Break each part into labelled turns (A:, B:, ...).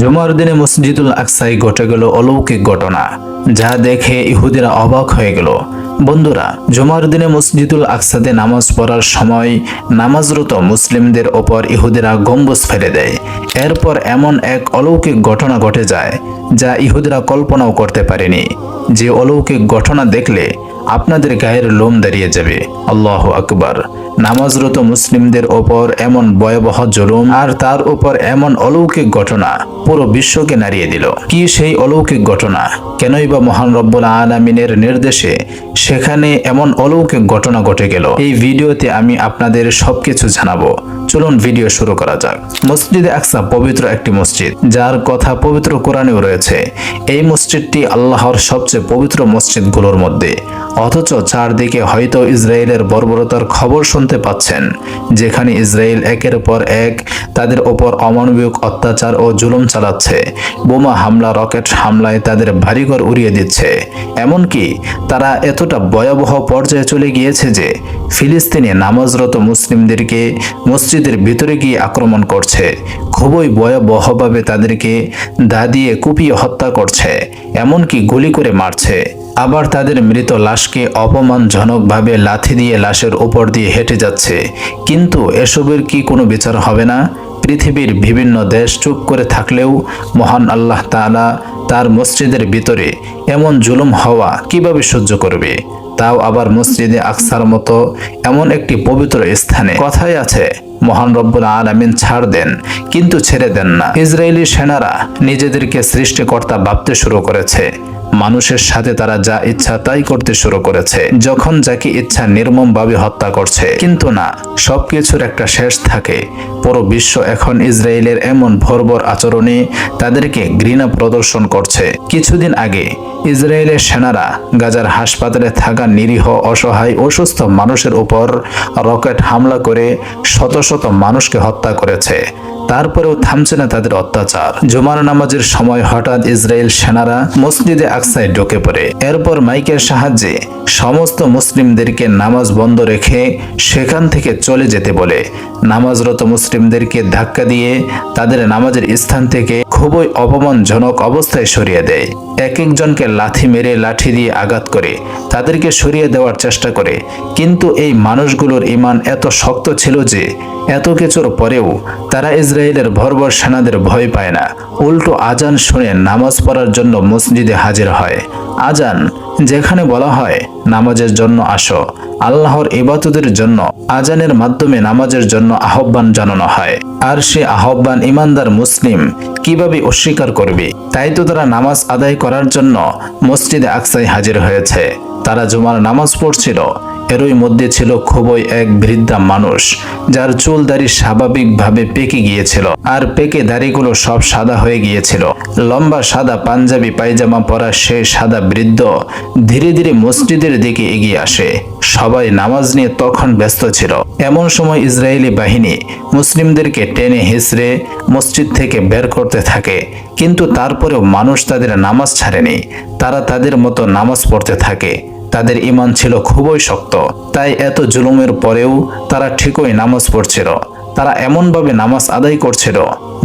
A: জুমার দিনে মসজিদুল আকসাই ঘটে গেল অলৌকিক ঘটনা, যা দেখে ইহুদিরা অবাক হয়ে গেল। বন্ধুরা, জুমার দিনে মসজিদুল আকসাদে নামাজ পড়ার সময় নামাজরত মুসলিমদের ওপর ইহুদিরা গম্বুজ ফেলে দেয়। এরপর এমন এক অলৌকিক ঘটনা ঘটে যায়, যা ইহুদিরা কল্পনাও করতে পারেনি। যে অলৌকিক ঘটনা দেখলে আপনাদের গায়ের লোম দাঁড়িয়ে যাবে। আল্লাহ আকবার। নামাজরত মুসলিমদের ওপর এমন ভয়াবহ জুলুম আর তার উপর এমন অলৌকিক ঘটনা পুরো বিশ্বকে নাড়িয়ে দিল। কি সেই অলৌকিক ঘটনা? কেনই বা মহান রব্বুল আলমিনের নির্দেশে সেখানে এমন অলৌকিক ঘটনা ঘটে গেল? এই ভিডিওতে আমি আপনাদের সবকিছু জানাব। চলুন ভিডিও শুরু করা যাক। মসজিদে আকসা পবিত্র একটি মসজিদ, যার কথা পবিত্র কোরআনেও রয়েছে। এই মসজিদটি আল্লাহর সবচেয়ে পবিত্র মসজিদগুলোর মধ্যে অথচ চারদিকে হয়তো ইসরায়েলের বর্বরতার খবর শুনতে পাচ্ছেন, যেখানে ইসরায়েল একের পর এক তাদের ওপর অমানবিক অত্যাচার ও জুলুম চালাচ্ছে। বোমা হামলা, রকেট হামলায় তাদের বাড়িঘর উড়িয়ে দিচ্ছে। এমনকি তারা এতটা ভয়াবহ পর্যায়ে চলে গিয়েছে যে ফিলিস্তিনে নামাজরত মুসলিমদেরকে মসজিদের ভিতরে গিয়ে আক্রমণ করছে। খুবই ভয়াবহভাবে তাদেরকে দা দিয়ে কুপিয়ে হত্যা করছে, এমনকি গুলি করে মারছে। আবার তাদের মৃত লাশকে অপমানজনকভাবে লাথি দিয়ে লাশের উপর দিয়ে হেঁটে যাচ্ছে। কিন্তু এসবের কি কোনো বিচার হবে না? পৃথিবীর বিভিন্ন দেশ চুপ করে থাকলেও মহান আল্লাহ তাআলা তার মসজিদের ভিতরে এমন জুলুম হওয়া কীভাবে সহ্য করবে? তাও আবার মসজিদে আকসার মতো এমন একটি পবিত্র স্থানে। কথাই আছে, মহান রব্বুল আলামিন ছাড় দেন, কিন্তু ছেড়ে দেন না। ইসরায়েলি সেনারা নিজেদেরকে সৃষ্টিকর্তা ভাবতে শুরু করেছে। মানুষের সাথে তারা যা ইচ্ছা তাই করতে শুরু করেছে, যখন যাকে ইচ্ছা নির্মমভাবে হত্যা করছে। কিন্তু না, সবকিছুর একটা শেষ থাকে। পুরো বিশ্ব এখন ইসরায়েলের এমন ভরবর আচরণে তাদেরকে ঘৃণা প্রদর্শন করছে। কিছুদিন আগে ইসরায়েলের সেনারা গাজার হাসপাতালে থাকা নিরীহ, অসহায় অসুস্থ মানুষের উপর রকেট হামলা করে শত শত মানুষকে হত্যা করেছে। তারপরেও থামছে না তাদের অত্যাচার। জুমার নামাজের সময় হঠাৎ ইসরায়েল সেনারা মসজিদে আকসায় ঢুকে পড়ে। এরপর মাইকের সাহায্যে সমস্ত মুসলিমদেরকে নামাজ বন্ধ রেখে সেখান থেকে চলে যেতে বলে। নামাজরত মুসলিমদেরকে ধাক্কা দিয়ে তাদের নামাজের স্থান থেকে খুবই অপমানজনক অবস্থায় সরিয়ে দেয়। এক একজনকে লাথি মেরে লাঠি দিয়ে আঘাত করে, তাদেরকে সরিয়ে দেওয়ার চেষ্টা করে। কিন্তু এই মানুষগুলোর ইমান এত শক্ত ছিল যে, এত কিছুর পরেও তারা ইসরায়েলের ভরবর সেনাদের ভয় পায় না। উল্টো আজান শুনে নামাজ পড়ার জন্য মসজিদে হাজির হয়। আজান যেখানে বলা হয়, নামাজের জন্য আসো। আল্লাহর ইবাদতের জন্য, আজানের মাধ্যমে নামাজের জন্য আহ্বান জানানো হয়। আর সে আহ্বান ইমানদার মুসলিম কীভাবে অস্বীকার করবে? তাই তো তারা নামাজ আদায় করার জন্য মসজিদে আকসাই হাজির হয়েছে। তারা জুমার নামাজ পড়ছিল। এরই মধ্যে ছিল খুবই এক বৃদ্ধা মানুষ, যার চুল দাড়ি স্বাভাবিকভাবে পেকে গিয়েছিল আর পেকে দাড়িগুলো সব সাদা হয়ে গিয়েছিল। লম্বা সাদা পাঞ্জাবি পায়জামা পরা সে সাদা বৃদ্ধ ধীরে ধীরে মসজিদের দিকে এগিয়ে আসে। সবাই নামাজ নিয়ে তখন ব্যস্ত ছিল। এমন সময় ইসরায়েলি বাহিনী মুসলিমদেরকে টেনে হেসড়ে মসজিদ থেকে বের করতে থাকে, কিন্তু তারপরেও মানুষ তাদের নামাজ ছাড়েনি। তারা তাদের মতো নামাজ পড়তে থাকে। তাদের ইমান ছিল খুবই শক্ত। তাই এত জুলুমের পরেও তারা ঠিকই নামাজ পড়ছিল। তারা এমনভাবে নামাজ আদায় করছিল,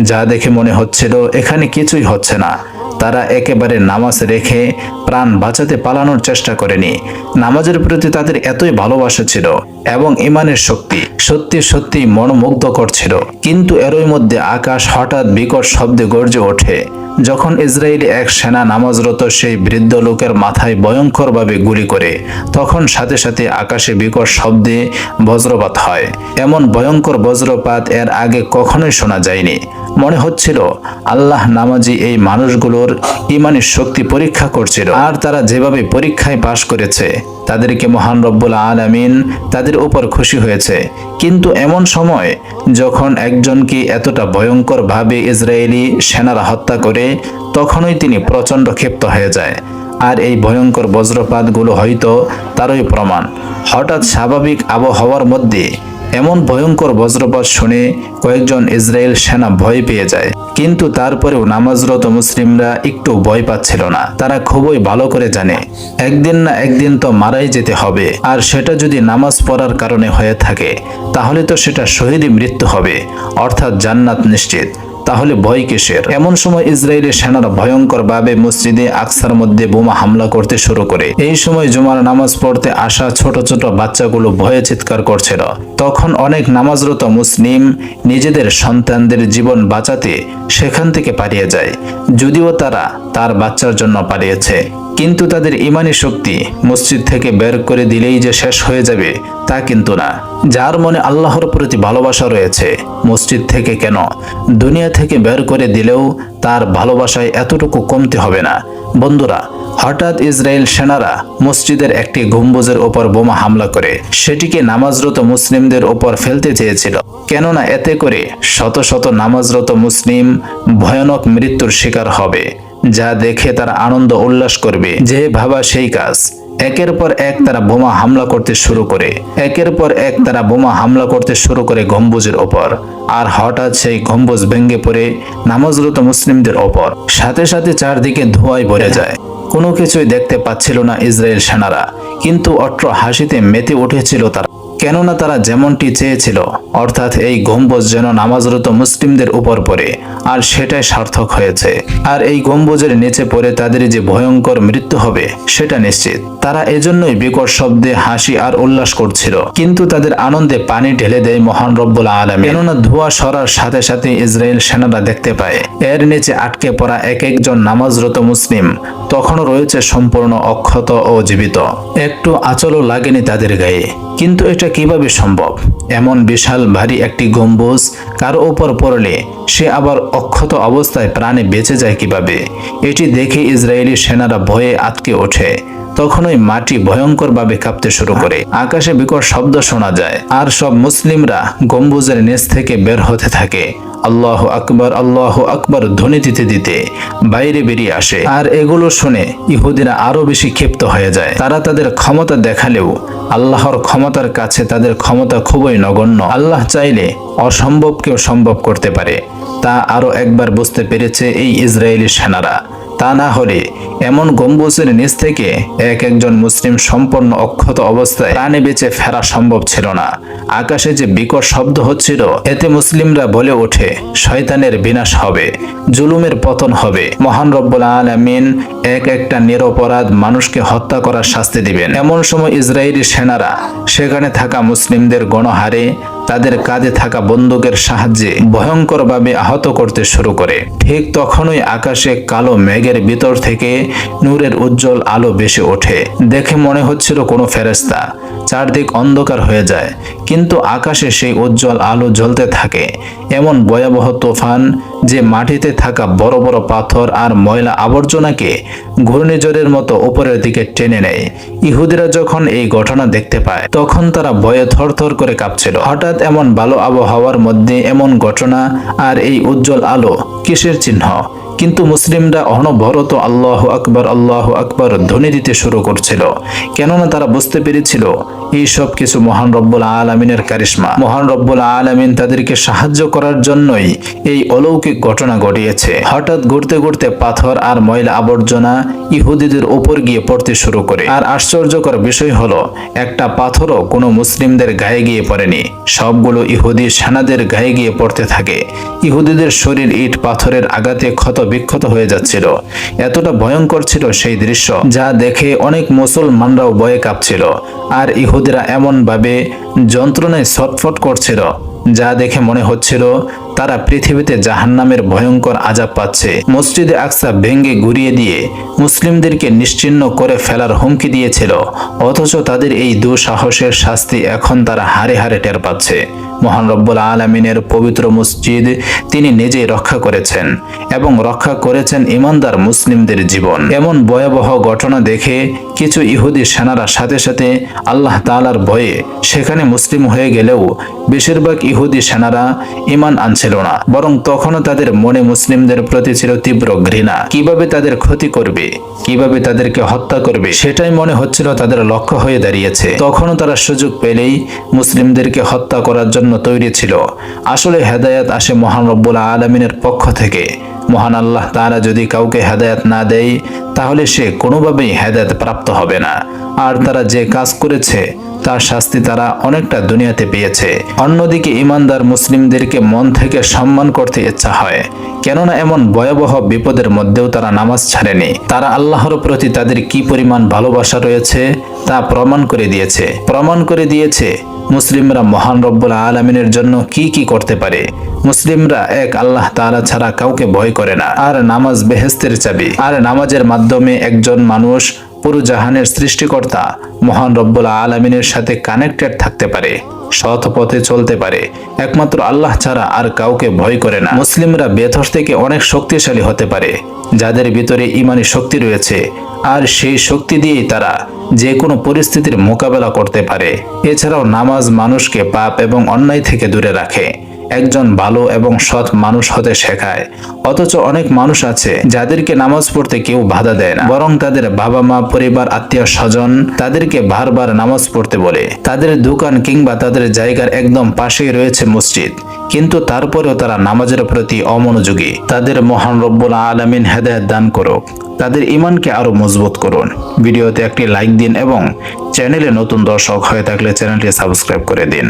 A: যা দেখে মনে হচ্ছিল এখানে কিছুই হচ্ছে না। তারা একেবারে নামাজ রেখে প্রাণ বাঁচাতে পালানোর চেষ্টা করেনি। নামাজের প্রতি তাদের এতই ভালোবাসা ছিল এবং ইমানের শক্তি সত্যি সত্যি মনোমুগ্ধ করছিল কিন্তু এরই মধ্যে আকাশ হঠাৎ বিকট শব্দে গর্জে ওঠে। যখন ইসরায়েলি এক সেনা নামাজরত সেই বৃদ্ধ লোকের মাথায় ভয়ঙ্করভাবে গুলি করে, তখন সাথে সাথে আকাশে বিকট শব্দে বজ্রপাত হয়। এমন ভয়ঙ্কর বজ্রপাত এর আগে কখনোই শোনা যায়নি। মনে হচ্ছিল আল্লাহ নামাজি এই মানুষগুলোর ইমানের শক্তি পরীক্ষা করছিল। আর তারা যেভাবে পরীক্ষায় পাশ করেছে, তাদেরকে মহান রব্বুল আলামিন তাদের উপর খুশি হয়েছে। কিন্তু এমন সময় যখন একজনকে এতটা ভয়ঙ্করভাবে ইসরায়েলি সেনারা হত্যা করে, তখনই তিনি প্রচণ্ড ক্ষিপ্ত হয়ে যায়। আর এই ভয়ঙ্কর বজ্রপাতগুলো হয়তো তারই প্রমাণ। হঠাৎ স্বাভাবিক আবহাওয়ার মধ্যে এমন ভয়ঙ্কর বজ্রপাত শুনে কয়েকজন ইসরায়েল সেনা ভয় পেয়ে যায়। কিন্তু তারপরেও নামাজরত মুসলিমরা একটু ভয় পাচ্ছিল না। তারা খুবই ভালো করে জানে, একদিন না একদিন তো মারাই যেতে হবে। আর সেটা যদি নামাজ পড়ার কারণে হয়ে থাকে, তাহলে তো সেটা শহীদই মৃত্যু হবে, অর্থাৎ জান্নাত নিশ্চিত। তাহলে ভয় কিসের? এমন সময় ইসরায়েলের সেনারা ভয়ঙ্কর ভাবে মসজিদে আকসার মধ্যে বোমা হামলা করতে শুরু করে। এই সময় জুমার নামাজ পড়তে আসা ছোট ছোট বাচ্চাগুলো ভয়ে চিৎকার করছিল। তখন অনেক নামাজরত মুসলিম নিজেদের সন্তানদের জীবন বাঁচাতে সেখান থেকে পালিয়ে যায়। যদিও তারা তার বাচ্চার জন্য পালিয়েছে। কিন্তু তাদের ইমানি শক্তি মসজিদ থেকে বের করে দিলেই যে শেষ হয়ে যাবে, তা কিন্তু না। যার মনে আল্লাহর প্রতি ভালোবাসা রয়েছে, মসজিদ থেকে কেন? দুনিয়া থেকে বের করে দিলেও তার ভালোবাসায় এতটুকু কমতে হবে না। বন্ধুরা, হঠাৎ ইসরায়েল সেনারা মসজিদের একটি গম্বুজের ওপর বোমা হামলা করে, সেটিকে নামাজরত মুসলিমদের ওপর ফেলতে চেয়েছিল। কেননা এতে করে শত শত নামাজরত মুসলিম ভয়ানক মৃত্যুর শিকার হবে। যা দেখে তারা আনন্দ উল্লাস করবে। যে ভাবা সেই কাজ। একের পর এক তারা বোমা হামলা করতে শুরু করে। একের পর এক তারা বোমা হামলা করতে শুরু করে গম্বুজের ওপর। আর হঠাৎ সেই গম্বুজ ভেঙে পড়ে নামাজরত মুসলিমদের ওপর। সাথে সাথে চারদিকে ধোঁয়ায় ভরে যায়। কোনো কিছুই দেখতে পাচ্ছিল না ইসরায়েল সেনারা। কিন্তু অট্র হাসিতে মেতে উঠেছিল তারা। কেননা তারা যেমনটি চেয়েছিল, অর্থাৎ এই গম্বুজ যেন নামাজরত মুসলিমদের উপর পড়ে, আর সেটাই সার্থক হয়েছে। আর এই গম্বুজের নিচে পড়ে তাদের যে ভয়ঙ্কর মৃত্যু হবে, সেটা নিশ্চিত। তারা এজন্যই বিকট শব্দে হাসি আর উল্লাস করছিল, কিন্তু তাদের আনন্দে পানি ঢেলে দেয় মহান রব্বুল আলমী কেননা ধোঁয়া সরার সাথে সাথে ইসরায়েল সেনারা দেখতে পায়, এর নিচে আটকে পড়া এক একজন নামাজরত মুসলিম, তখনও রয়েছে সম্পূর্ণ অক্ষত ও জীবিত। একটু আচলও লাগেনি তাদের গায়ে, কিন্তু এটা কীভাবে সম্ভব? এমন বিশাল ভারী একটি গম্বুজ কারও ওপর পড়লে সে আবার অক্ষত অবস্থায় প্রাণে বেঁচে যায় কীভাবে? এটি দেখে ইসরায়েলি সেনারা ভয়ে আটকে ওঠে। তখনই মাটি ভয়ঙ্করভাবে কাঁপতে শুরু করে। আকাশে বিকট শব্দ শোনা যায়। আর সব মুসলিমরা গম্বুজের নিচ থেকে বের হতে থাকে। আল্লাহ আকবর আল্লাহ আকবর ধ্বনি দিতে দিতে বাইরে বেরিয়ে আসে। আর এগুলো শুনে ইহুদিরা আরও বেশি ক্ষিপ্ত হয়ে যায়। তারা তাদের ক্ষমতা দেখালেও আল্লাহর ক্ষমতার কাছে তাদের ক্ষমতা খুবই নগণ্য। আল্লাহ চাইলে অসম্ভবকেও সম্ভব করতে পারে। তা আরও একবার বুঝতে পেরেছে এই ইসরায়েলি সেনারা। তা না হলে এমন গম্বুজের নিচ থেকে এক একজন মুসলিম সম্পন্ন অক্ষত অবস্থায় প্রাণে বেঁচে ফেরা সম্ভব ছিল না। আকাশে যে বিকট শব্দ হচ্ছিল, এতে মুসলিমরা বলে ওঠে, শয়তানের বিনাশ হবে, জুলুমের পতন হবে। মহান রব্বুল আলমিন এক একটা নিরপরাধ মানুষকে হত্যা করার শাস্তি দিবেন। এমন সময় ইসরায়েলি সেনারা, সেখানে থাকা মুসলিমদের গণহারে তাদের কাঁধে থাকা বন্দুকের সাহায্যে ভয়ঙ্করভাবে আহত করতে শুরু করে। ঠিক তখনই আকাশে কালো মেঘের ভিতর থেকে নূরের উজ্জ্বল আলো বেশি ওঠে। দেখে মনে হচ্ছিল কোনো ফেরেস্তা চারদিক অন্ধকার হয়ে যায়, কিন্তু আকাশে সেই উজ্জ্বল আলো জ্বলতে থাকে। এমন ভয়াবহ তোফান যে মাটিতে থাকা বড় বড় পাথর আর ময়লা আবর্জনাকে ঘূর্ণিঝড়ের মতো উপরের দিকে টেনে নেয়। ইহুদিরা যখন এই ঘটনা দেখতে পায়, তখন তারা ভয়ে থরথর করে কাঁপছিল। হঠাৎ এমন ভালো আবহাওয়ার মধ্যে এমন ঘটনা আর এই উজ্জ্বল আলো কিসের চিহ্ন? কিন্তু মুসলিমরা অনবরত আল্লাহ আকবর আল্লাহ আকবর ধ্বনি দিতে শুরু করছিল। কেননা তারা বুঝতে পেরেছিল, এই সব কিছু মহান রব্বুল আলমিনের কারিশ্মা। মহান রব্বুল আলমিন তাদেরকে সাহায্য করার জন্যই এই অলৌকিক ঘটনা ঘটিয়েছে। হঠাৎ ঘুরতে ঘুরতে পাথর আর ময়লা আবর্জনা ইহুদিদের ওপর গিয়ে পড়তে শুরু করে। আর আশ্চর্যকর বিষয় হলো, একটা পাথরও কোনো মুসলিমদের গায়ে গিয়ে পড়েনি। সবগুলো ইহুদি সেনাদের গায়ে গিয়ে পড়তে থাকে। ইহুদিদের শরীর ইট পাথরের আঘাতে ক্ষত বিক্ষত হয়ে যাচ্ছিল। এতটা ভয়ঙ্কর ছিল সেই দৃশ্য যা দেখে অনেক মুসলমানরাও ভয়ে কাঁপছিল। আর ইহুদিরা এমনভাবে যন্ত্রণায় ছটফট করছিল, যা দেখে মনে হচ্ছিল তারা পৃথিবীতে জাহান্নামের ভয়ঙ্কর আজাব পাচ্ছে। মসজিদে আকসা ভেঙ্গে ঘুরিয়ে দিয়ে মুসলিমদেরকে নিশ্চিন্ন করে ফেলার হুমকি দিয়েছিল। অথচ তাদের এই দুঃসাহসের শাস্তি এখন তারা হারে হারে টের পাচ্ছে। মহান রব্বুল আলমিনের পবিত্র মসজিদ তিনি নিজেই রক্ষা করেছেন এবং রক্ষা করেছেন ইমানদার মুসলিমদের জীবন। এমন ভয়াবহ ঘটনা দেখে কিছু ইহুদি সেনারা সাথে সাথে আল্লাহ তালার ভয়ে সেখানে মুসলিম হয়ে গেলেও বেশিরভাগ ইহুদি সেনারা ইমান আনছিল না, বরং তখনও তাদের মনে মুসলিমদের প্রতি ছিল তীব্র ঘৃণা। কীভাবে তাদের ক্ষতি করবে, কীভাবে তাদেরকে হত্যা করবে, সেটাই মনে হচ্ছিল তাদের লক্ষ্য হয়ে দাঁড়িয়েছে। তখনও তারা সুযোগ পেলেই মুসলিমদেরকে হত্যা করার জন্য তৈরি ছিল। আসলে হেদায়াত আসে মহান রব্বুল আলমিনের পক্ষ থেকে। মহান আল্লাহ তারা যদি কাউকে হেদায়াত না দেয়, তাহলে সে কোনোভাবেই হেদায়াত প্রাপ্ত হবে না। আর তারা যে কাজ করেছে, তার শাস্তি তারা অনেকটা দুনিয়াতে পেয়েছে। অন্যদিকে ইমানদার মুসলিমদেরকে মন থেকে সম্মান করতে ইচ্ছা হয়। কেননা এমন ভয়াবহ বিপদের মধ্যেও তারা নামাজ ছাড়েনি। তারা আল্লাহর প্রতি তাদের কি পরিমাণ ভালোবাসা রয়েছে, তা প্রমাণ করে দিয়েছে। প্রমাণ করে দিয়েছে মুসলিমরা মহান রব্বুল আলমিনের জন্য কি কি করতে পারে। মুসলিমরা এক আল্লাহ তাআলা ছাড়া কাউকে ভয় করে না। আর নামাজ বেহেস্তের চাবি। আর নামাজের মাধ্যমে একজন মানুষ পুরো জাহানের সৃষ্টিকর্তা মহান রব্বুল আলমিনের সাথে কানেক্টেড থাকতে পারে সৎ পথে চলতে পারে। একমাত্র আল্লাহ ছাড়া আর কাউকে ভয় করে না। মুসলিমরা বেথর থেকে অনেক শক্তিশালী হতে পারে, যাদের ভিতরে ইমানি শক্তি রয়েছে, আর সেই শক্তি দিয়েই তারা যে কোনো পরিস্থিতির মোকাবেলা করতে পারে। এছাড়াও নামাজ মানুষকে পাপ এবং অন্যায় থেকে দূরে রাখে। একজন ভালো এবং সৎ মানুষ হতে শেখায়। অথচ অনেক মানুষ আছে যাদেরকে নামাজ পড়তে কেউ বাধা দেয় না। বরং তাদের বাবা মা পরিবার, আত্মীয় স্বজন তাদেরকে বারবার নামাজ পড়তে বলে। তাদের দোকান কিংবা তাদের জায়গার একদম পাশেই রয়েছে মসজিদ। কিন্তু তারপরেও তারা নামাজের প্রতি অমনোযোগী। তাদের মহান রব্বুল আলমিন হেদায়ত দান করুক। তাদের ইমানকে আরও মজবুত করুন। ভিডিওতে একটি লাইক দিন এবং চ্যানেলে নতুন দর্শক হয়ে থাকলে চ্যানেলটি সাবস্ক্রাইব করে দিন।